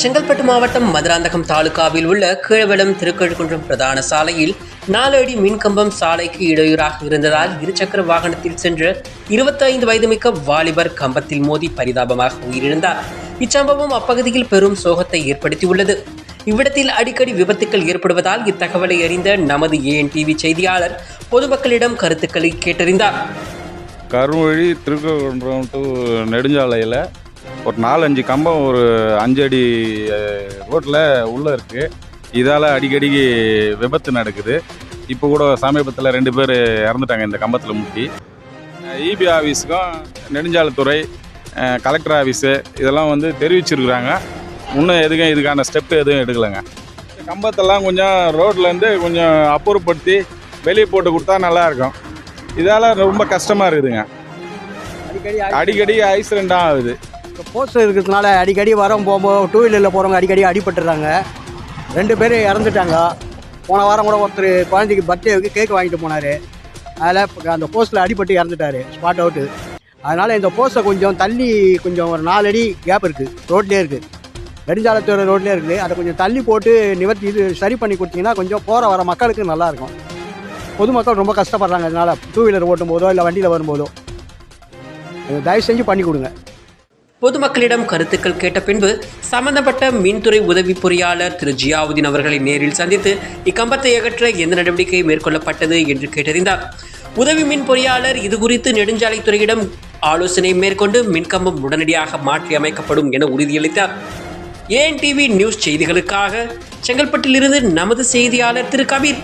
செங்கல்பட்டு மாவட்டம் மதுராந்தகம் தாலுகாவில் உள்ள கீழவளம் திருக்கழுக்குன்றம் பிரதான சாலையில் நாலு அடி மின்கம்பம் சாலைக்கு இடையூறாக இருந்ததால் இருசக்கர வாகனத்தில் சென்ற 25 வயதுமிக்க வாலிபர் கம்பத்தில் மோதி பரிதாபமாக உயிரிழந்தார். இச்சம்பவம் அப்பகுதியில் பெரும் சோகத்தை ஏற்படுத்தியுள்ளது. இவ்விடத்தில் அடிக்கடி விபத்துக்கள் ஏற்படுவதால் இத்தகவலை அறிந்த நமது ஏஎன் டிவி செய்தியாளர் பொதுமக்களிடம் கருத்துக்களை கேட்டறிந்தார். கருவழி திருக்ககுன்றம் டு நெடுஞ்சாலையில் ஒரு நாலஞ்சு கம்பம் ஒரு அஞ்சு அடி ரோட்டில் உள்ளே இருக்குது இதால் அடிக்கடி விபத்து நடக்குது. இப்போ கூட சமீபத்தில் ரெண்டு பேர் இறந்துட்டாங்க இந்த கம்பத்தில் முட்டி. இபி ஆஃபீஸுக்கும் நெடுஞ்சாலைத்துறை கலெக்டர் ஆஃபீஸு இதெல்லாம் வந்து தெரிவிச்சிருக்கிறாங்க. இன்னும் எதுக்கும் இதுக்கான ஸ்டெப்பு எதுவும் எடுக்கலைங்க. கம்பத்தெல்லாம் கொஞ்சம் ரோட்லேருந்து கொஞ்சம் அப்புறப்படுத்தி வெளியே போட்டு கொடுத்தா நல்லாயிருக்கும் இதால் ரொம்ப கஷ்டமாக இருக்குதுங்க. அடிக்கடி அடிக்கடி ஆக்சிடென்ட் ஆகுது போஸ்டர் இருக்கிறதுனால அடிக்கடி வரோம் போகும்போது டூ வீலரில் போகிறவங்க அடிக்கடி அடிபட்டுறாங்க. ரெண்டு பேர் இறந்துட்டாங்க. போன வாரம் கூட ஒருத்தர் குழந்தைக்கு பர்த்டேவுக்கு கேக் வாங்கிட்டு போனார். அதில் அந்த போஸ்ட்டில் அடிபட்டு இறந்துட்டார். ஸ்பாட் அவுட்டு அதனால் இந்த போஸ்ட்டை கொஞ்சம் தள்ளி கொஞ்சம் ஒரு நாலு அடி கேப் இருக்குது ரோட்லேயே இருக்குது நெடுஞ்சாலத்தோட ரோட்லேயே இருக்குது அதை கொஞ்சம் தள்ளி போட்டு நிவர்த்தி இது சரி பண்ணி கொடுத்தீங்கன்னா கொஞ்சம் போகிற வர மக்களுக்கு நல்லாயிருக்கும் பொதுமக்கள் ரொம்ப கஷ்டப்படுறாங்க. அதனால் டூ வீலர் ஓட்டும் போதோ இல்லை வண்டியில் வரும்போதோ தயவு செஞ்சு பண்ணி கொடுங்க. பொதுமக்களிடம் கருத்துக்கள் கேட்ட பின்பு சம்பந்தப்பட்ட மின்துறை உதவி பொறியாளர் திரு ஜியாவுதீன் அவர்களை நேரில் சந்தித்து இக்கம்பத்தை அகற்ற எந்த நடவடிக்கை மேற்கொள்ளப்பட்டது என்று கேட்டறிந்தார். உதவி மின் பொறியாளர் இது குறித்து நெடுஞ்சாலைத்துறையிடம் ஆலோசனை மேற்கொண்டு மின்கம்பம் உடனடியாக மாற்றி அமைக்கப்படும் என உறுதியளித்தார். ஏஎன் டிவி நியூஸ் செய்திகளுக்காக செங்கல்பட்டிலிருந்து நமது செய்தியாளர் திரு கபீர்.